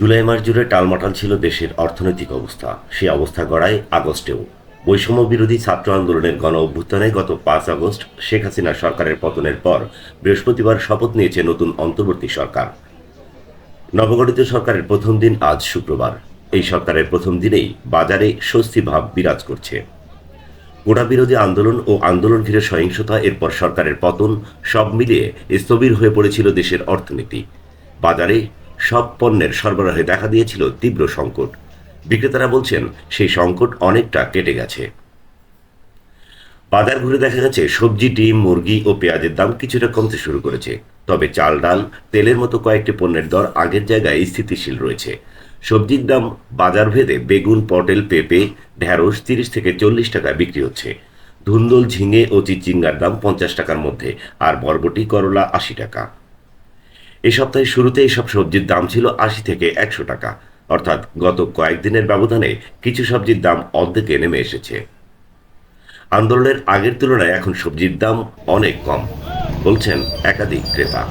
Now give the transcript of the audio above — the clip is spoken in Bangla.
জুলাই মাস জুড়ে টালমাটাল ছিল দেশের অর্থনৈতিক অবস্থা। সেই অবস্থা গড়ায় আগস্টেও। বৈষম্য বিরোধী ছাত্র আন্দোলনের গণ অভ্যুত্থানে গত পাঁচ আগস্ট শেখ হাসিনা সরকারের পতনের পর বৃহস্পতিবার শপথ নিয়েছে নতুন অন্তর্বর্তী সরকার। নবগঠিত সরকারের প্রথম দিন আজ শুক্রবার। এই সরকারের প্রথম দিনেই বাজারে স্বস্তি ভাব বিরাজ করছে। গোড়া বিরোধী আন্দোলন ও আন্দোলন ঘিরে সহিংসতা, এরপর সরকারের পতন, সব মিলিয়ে স্থবির হয়ে পড়েছিল দেশের অর্থনীতি। বাজারে সব পণ্যের সরবরাহে দেখা দিয়েছিল তীব্র সংকট। বিক্রেতারা বলছেন, সেই সংকট অনেকটা কেটে গেছে। বাজার ঘুরে দেখা গেছে, সবজি, ডিম, মুরগি ও পেঁয়াজের দাম কিছুটা কমতে শুরু করেছে। তবে চাল, ডাল, তেলের মতো কয়েকটি পণ্যের দর আগের জায়গায় স্থিতিশীল রয়েছে। সবজির দাম বাজার ভেদে বেগুন, পটেল, পেঁপে ঢ্যাঁড়স তিরিশ থেকে চল্লিশ টাকায় বিক্রি হচ্ছে। ধুন্দল, ঝিঙে ও চিচিঙ্গার দাম পঞ্চাশ টাকার মধ্যে আর বরবটি, করলা আশি টাকা। এ সপ্তাহের শুরুতে এসব সবজির দাম ছিল আশি থেকে একশো টাকা। অর্থাৎ গত কয়েকদিনের ব্যবধানে কিছু সবজির দাম অর্ধেকে নেমে এসেছে। আন্দোলনের আগের তুলনায় এখন সবজির দাম অনেক কম, বলছেন একাধিক ক্রেতা।